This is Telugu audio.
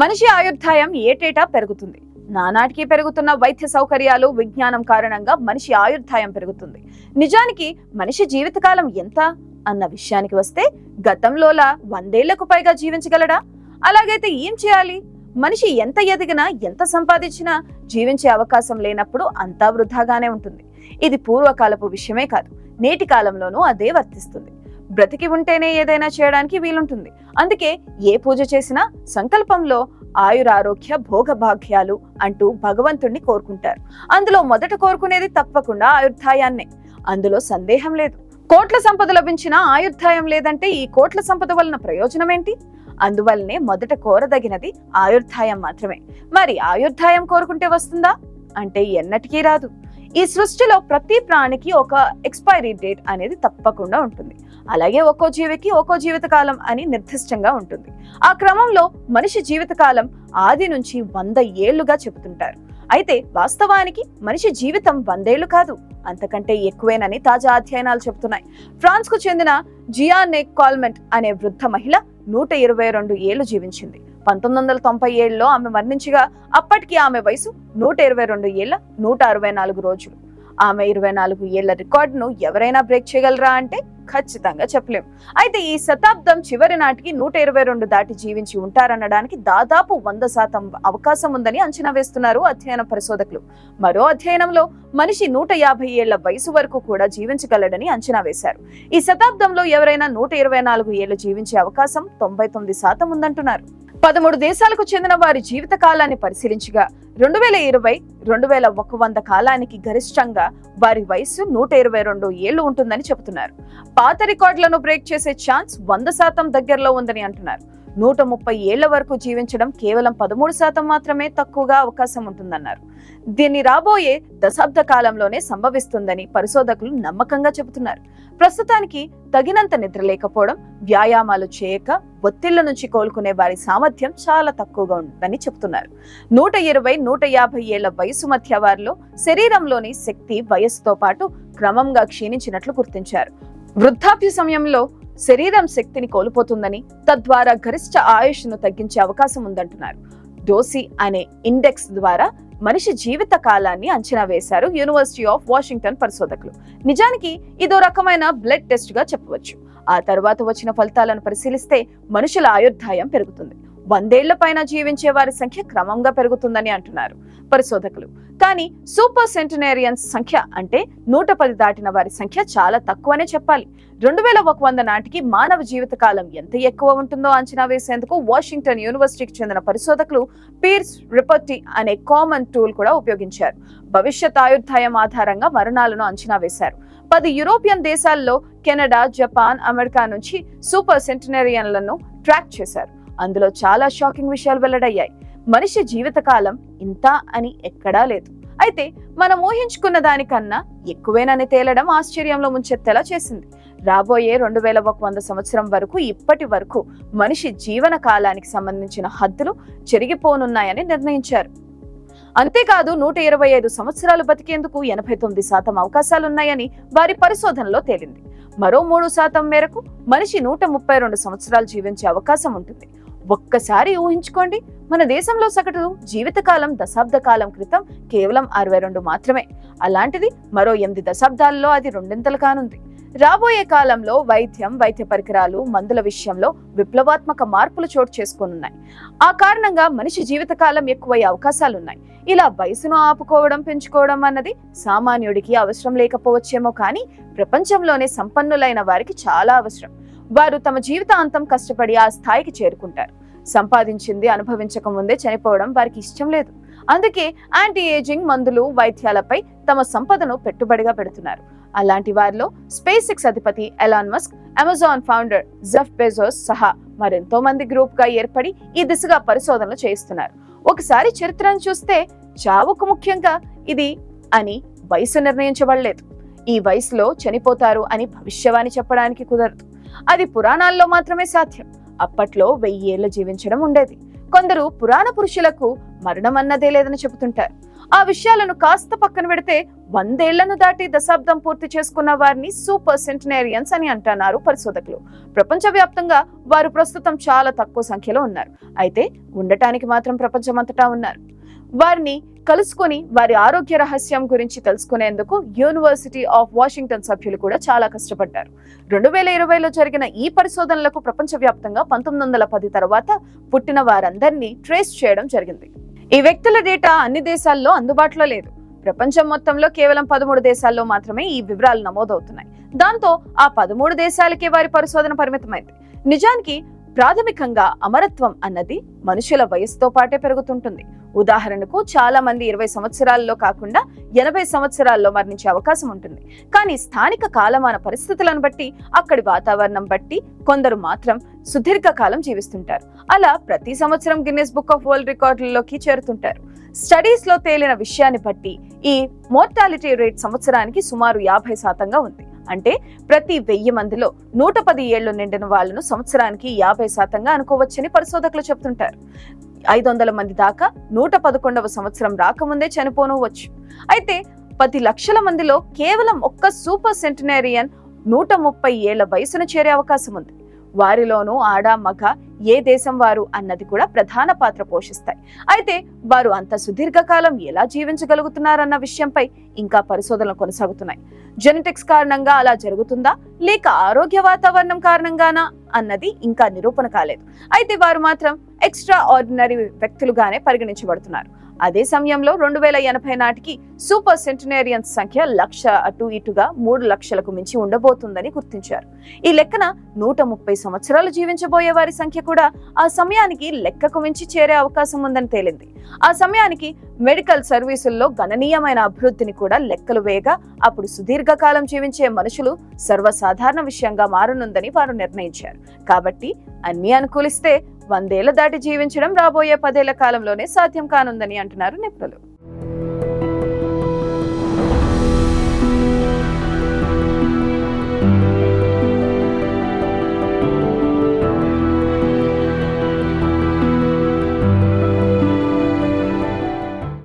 మనిషి ఆయుర్దాయం ఏటేటా పెరుగుతుంది? నానాటికి పెరుగుతున్న వైద్య సౌకర్యాలు విజ్ఞానం కారణంగా మనిషి ఆయుర్దాయం పెరుగుతుంది. నిజానికి మనిషి జీవితకాలం ఎంత? అన్న విషయానికి వస్తే గతంలోలా వందేళ్ళకు పైగా జీవించగలడా? అలాగైతే ఏం చేయాలి? మనిషి ఎంత ఎదిగినా ఎంత సంపాదించినా జీవించే అవకాశం లేనప్పుడు అంతా వృధాగానే ఉంటుంది. ఇది పూర్వకాలపు విషయమే కాదు నేటి కాలంలోనూ అదే వర్తిస్తుంది. బ్రతికి ఉంటేనే ఏదైనా చేయడానికి వీలుంటుంది. అందుకే ఏ పూజ చేసినా సంకల్పంలో ఆయురారోగ్య భోగభాగ్యాలు అంటూ భగవంతుణ్ణి కోరుకుంటారు. అందులో మొదట కోరుకునేది తప్పకుండా ఆయుర్ధాయాన్నే. అందులో సందేహం లేదు. కోట్ల సంపద లభించిన ఆయుర్ధాయం లేదంటే ఈ కోట్ల సంపద వలన ప్రయోజనం ఏంటి అందువల్లనే మొదట కోరదగినది ఆయుర్ధాయం మాత్రమే. మరి ఆయుర్ధాయం కోరుకుంటే వస్తుందా? అంటే ఎన్నటికీ రాదు. ఈ సృష్టిలో ప్రతి ప్రాణికి ఒక ఎక్స్పైరీ డేట్ అనేది తప్పకుండా ఉంటుంది. అలాగే ఒక్కో జీవికి ఒక్కో జీవితకాలం అని నిర్దిష్టంగా ఉంటుంది. ఆ క్రమంలో మనిషి జీవితకాలం ఆది నుంచి వంద ఏళ్ళుగా చెబుతుంటారు. అయితే వాస్తవానికి మనిషి జీవితం వందేళ్ళు కాదు. అంతకంటే ఎక్కువేనని తాజా అధ్యయనాలు చెబుతున్నాయి. ఫ్రాన్స్కు చెందిన జియానే కాల్మెంట్ అనే వృద్ధ మహిళ నూట ఇరవై రెండు ఏళ్ళు జీవించింది. పంతొమ్మిది వందల తొంభై ఏడులో ఆమె మరణించగా అప్పటికి ఆమె వయసు నూట ఇరవై రెండు ఏళ్ళ నూట అరవై నాలుగు రోజులు. ఆమె ఇరవై నాలుగు ఏళ్ళ రికార్డును ఎవరైనా బ్రేక్ చేయగలరా అంటే ఖచ్చితంగా చెప్పలేం. అయితే ఈ శతాబ్దం చివరి నాటికి నూట ఇరవై రెండు దాటి జీవించి ఉంటారనడానికి దాదాపు వంద శాతం అవకాశం ఉందని అంచనా వేస్తున్నారు అధ్యయన పరిశోధకులు. మరో అధ్యయనంలో మనిషి నూట యాభై ఏళ్ళ వయసు వరకు కూడా జీవించగలడని అంచనా వేశారు. ఈ శతాబ్దంలో ఎవరైనా నూట ఇరవై నాలుగు ఏళ్ళు జీవించే అవకాశం తొంభై తొమ్మిది శాతం ఉందంటున్నారు. పదమూడు దేశాలకు చెందిన వారి జీవిత కాలాన్ని పరిశీలించగా రెండు వేల ఇరవై రెండు వేల ఒక వంద కాలానికి గరిష్టంగా వారి వయస్సు నూట ఇరవై రెండు ఏళ్ళు ఉంటుందని చెబుతున్నారు. పాత రికార్డులను బ్రేక్ చేసే ఛాన్స్ వంద శాతం దగ్గరలో ఉందని అంటున్నారు. నూట ముప్పై ఏళ్ళ వరకు జీవించడం కేవలం పదమూడు శాతం మాత్రమే తక్కువగా అవకాశం ఉంటుందన్నారు. దీన్ని రాబోయే దశాబ్ద కాలంలోనే సంభవిస్తుందని పరిశోధకులు నమ్మకంగా చెబుతున్నారు. ప్రస్తుతానికి తగినంత నిద్ర లేకపోవడం వ్యాయామాలు చేయక ఒత్తిళ్ళ నుంచి కోలుకునే వారి సామర్థ్యం చాలా తక్కువగా ఉందని చెబుతున్నారు. నూట ఇరవై నూట యాభై ఏళ్ళ వయసు మధ్య వారిలో శరీరంలోని శక్తి వయస్సుతో పాటు క్రమంగా క్షీణించినట్లు గుర్తించారు. వృద్ధాప్య సమయంలో శరీరం శక్తిని కోల్పోతుందని తద్వారా గరిష్ట ఆయుష్ను తగ్గించే అవకాశం ఉందంటున్నారు. డోసి అనే ఇండెక్స్ ద్వారా మనిషి జీవిత కాలాన్ని అంచనా వేశారు యూనివర్సిటీ ఆఫ్ వాషింగ్టన్ పరిశోధకులు. నిజానికి ఇదో రకమైన బ్లడ్ టెస్ట్గా చెప్పవచ్చు. ఆ తర్వాత వచ్చిన ఫలితాలను పరిశీలిస్తే మనుషుల ఆయుర్దాయం పెరుగుతుంది. వందేళ్ళ పైన జీవించే వారి సంఖ్య క్రమంగా పెరుగుతుందని అంటున్నారు పరిశోధకులు. కానీ సూపర్ సెంటనేరియన్స్ సంఖ్య అంటే నూట పది దాటిన వారి సంఖ్య చాలా తక్కువనే చెప్పాలి. రెండు వేల ఒక వంద నాటికి మానవ జీవిత కాలం ఎంత ఎక్కువ ఉంటుందో అంచనా వేసేందుకు వాషింగ్టన్ యూనివర్సిటీకి చెందిన పరిశోధకులు పీర్స్ రిపర్టీ అనే కామన్ టూల్ కూడా ఉపయోగించారు. భవిష్యత్ ఆయుర్దాయం ఆధారంగా మరణాలను అంచనా వేశారు. పది యూరోపియన్ దేశాల్లో కెనడా జపాన్ అమెరికా నుంచి సూపర్ సెంటనేరియన్లను ట్రాక్ చేశారు. అందులో చాలా షాకింగ్ విషయాలు వెల్లడయ్యాయి. మనిషి జీవితకాలం ఇంత అని ఎక్కడా లేదు. అయితే మనం ఊహించుకున్న దానికన్నా ఎక్కువేనని తేలడం ఆశ్చర్యంలో ముంచెత్తేలా చేసింది. రాబోయే రెండు వేల ఒక వంద సంవత్సరం వరకు ఇప్పటి వరకు మనిషి జీవన కాలానికి సంబంధించిన హద్దులు చెరిగిపోనున్నాయని నిర్ణయించారు. అంతేకాదు నూట ఇరవై ఐదు సంవత్సరాలు బతికేందుకు ఎనభై తొమ్మిది శాతం అవకాశాలున్నాయని వారి పరిశోధనలో తేలింది. మరో మూడు శాతం మేరకు మనిషి నూట ముప్పై రెండు సంవత్సరాలు జీవించే అవకాశం ఉంటుంది. ఒక్కసారి ఊహించుకోండి మన దేశంలో సగటు జీవితకాలం దశాబ్ద కాలం క్రితం కేవలం అరవై రెండు మాత్రమే. అలాంటిది మరో ఎనిమిది దశాబ్దాల్లో అది రెండింతలు కానుంది. రాబోయే కాలంలో వైద్యం వైద్య పరికరాలు మందుల విషయంలో విప్లవాత్మక మార్పులు చోటు చేసుకోనున్నాయి. ఆ కారణంగా మనిషి జీవితకాలం ఎక్కువయ్యే అవకాశాలున్నాయి. ఇలా వయసును ఆపుకోవడం పెంచుకోవడం అన్నది సామాన్యుడికి అవసరం లేకపోవచ్చేమో కానీ ప్రపంచంలోనే సంపన్నులైన వారికి చాలా అవసరం. వారు తమ జీవితాంతం కష్టపడి ఆ స్థాయికి చేరుకుంటారు. సంపాదించింది అనుభవించక ముందే చనిపోవడం వారికి ఇష్టం లేదు. అందుకే యాంటీ ఏజింగ్ మందులు వైద్యాలపై తమ సంపదను పెట్టుబడిగా పెడుతున్నారు. అలాంటి వారిలో స్పేస్ ఎక్స్ అధిపతి Elon Musk Amazon founder Jeff Bezos సహా మరెంతో మంది గ్రూప్గా ఏర్పడి ఈ దిశగా పరిశోధనలు చేయిస్తున్నారు. ఒకసారి చరిత్రను చూస్తే చావుకు ముఖ్యంగా ఇది అని వయసు నిర్ణయించబడలేదు. ఈ వయసులో చనిపోతారు అని భవిష్యవాణి చెప్పడానికి కుదరదు. అది పురాణాల్లో మాత్రమే సాధ్యం. అప్పట్లో వెయ్యి జీవించడం ఉండేది. కొందరు పురాణ పురుషులకు మరణం అన్నదే లేదని చెబుతుంటారు. ఆ విషయాలను కాస్త పక్కన పెడితే వందేళ్ళను దాటి దశాబ్దం పూర్తి చేసుకున్న వారిని సూపర్ సెంటనేరియన్స్ అని అంటున్నారు పరిశోధకులు. ప్రపంచవ్యాప్తంగా వారు ప్రస్తుతం చాలా తక్కువ సంఖ్యలో ఉన్నారు. అయితే ఉండటానికి మాత్రం ప్రపంచమంతటా ఉన్నారు. వారిని కలుసుకొని వారి ఆరోగ్య రహస్యం గురించి తెలుసుకునేందుకు యూనివర్సిటీ ఆఫ్ వాషింగ్టన్ సభ్యులు కూడా చాలా కష్టపడ్డారు. రెండు వేల ఇరవైలో జరిగిన ఈ పరిశోధనలకు ప్రపంచవ్యాప్తంగా పంతొమ్మిది వందల పది తర్వాత పుట్టిన వారందరినీ ట్రేస్ చేయడం జరిగింది. ఈ వ్యక్తుల డేటా అన్ని దేశాల్లో అందుబాటులో లేదు. ప్రపంచం మొత్తంలో కేవలం పదమూడు దేశాల్లో మాత్రమే ఈ వివరాలు నమోదవుతున్నాయి. దాంతో ఆ పదమూడు దేశాలకే వారి పరిశోధన పరిమితమైంది. నిజానికి ప్రాథమికంగా అమరత్వం అన్నది మనుషుల వయసుతో పాటే పెరుగుతుంటుంది. ఉదాహరణకు చాలా మంది ఇరవై సంవత్సరాల్లో కాకుండా ఎనభై సంవత్సరాల్లో మరణించే అవకాశం ఉంటుంది. కానీ స్థానిక కాలమాన పరిస్థితులను బట్టి అక్కడి వాతావరణం బట్టి కొందరు మాత్రం సుదీర్ఘ కాలం జీవిస్తుంటారు. అలా ప్రతి సంవత్సరం గిన్నెస్ బుక్ ఆఫ్ వరల్డ్ రికార్డులలోకి చేరుతుంటారు. స్టడీస్లో తేలిన విషయాన్ని బట్టి ఈ మోర్టాలిటీ రేట్ సంవత్సరానికి సుమారు యాభై శాతంగా ఉంది. అంటే ప్రతి వెయ్యి మందిలో నూట పది ఏళ్ళు నిండిన వాళ్ళను సంవత్సరానికి యాభై శాతంగా అనుకోవచ్చని పరిశోధకులు చెప్తుంటారు ఐదు వందల మంది దాకా నూట పదకొండవ సంవత్సరం రాకముందే చనిపోనవచ్చు. అయితే పది లక్షల మందిలో కేవలం ఒక్క సూపర్ సెంటినేరియన్ నూట ముప్పై ఏళ్ళ వయసును చేరే అవకాశం ఉంది వారిలోనూ ఆడ మగ ఏ దేశం వారు అన్నది కూడా ప్రధాన పాత్ర పోషిస్తాయి. అయితే వారు అంత సుదీర్ఘకాలం ఎలా జీవించగలుగుతున్నారన్న విషయంపై ఇంకా పరిశోధనలు కొనసాగుతున్నాయి. జెనెటిక్స్ కారణంగా అలా జరుగుతుందా? లేక ఆరోగ్య వాతావరణం కారణంగానా? అన్నది ఇంకా నిరూపణ కాలేదు. అయితే వారు మాత్రం ఎక్స్ట్రా ఆర్డినరీ వ్యక్తులుగానే పరిగణించబడుతున్నారు. అదే సమయంలో రెండు వేల ఎనభై నాటికి సూపర్ సెంటినేరియన్స్ సంఖ్య లక్ష అటు ఇటుగా మూడు లక్షలకు మించి ఉండబోతుందని గుర్తించారు. ఈ లెక్కన నూట ముప్పై సంవత్సరాలు జీవించబోయే వారి సంఖ్య కూడా ఆ సమయానికి లెక్కకు మించి చేరే అవకాశం ఉందని తేలింది. ఆ సమయానికి మెడికల్ సర్వీసుల్లో గణనీయమైన అభివృద్ధిని కూడా లెక్కలు వేయగా అప్పుడు సుదీర్ఘకాలం జీవించే మనుషులు సర్వసాధారణ విషయంగా మారనుందని వారు నిర్ణయించారు. కాబట్టి అన్ని అనుకూలిస్తే వందేళ్ళ దాటి జీవించడం రాబోయే పదేళ్ళ కాలంలోనే సాధ్యం కానుందని అంటున్నారు నిపుణులు.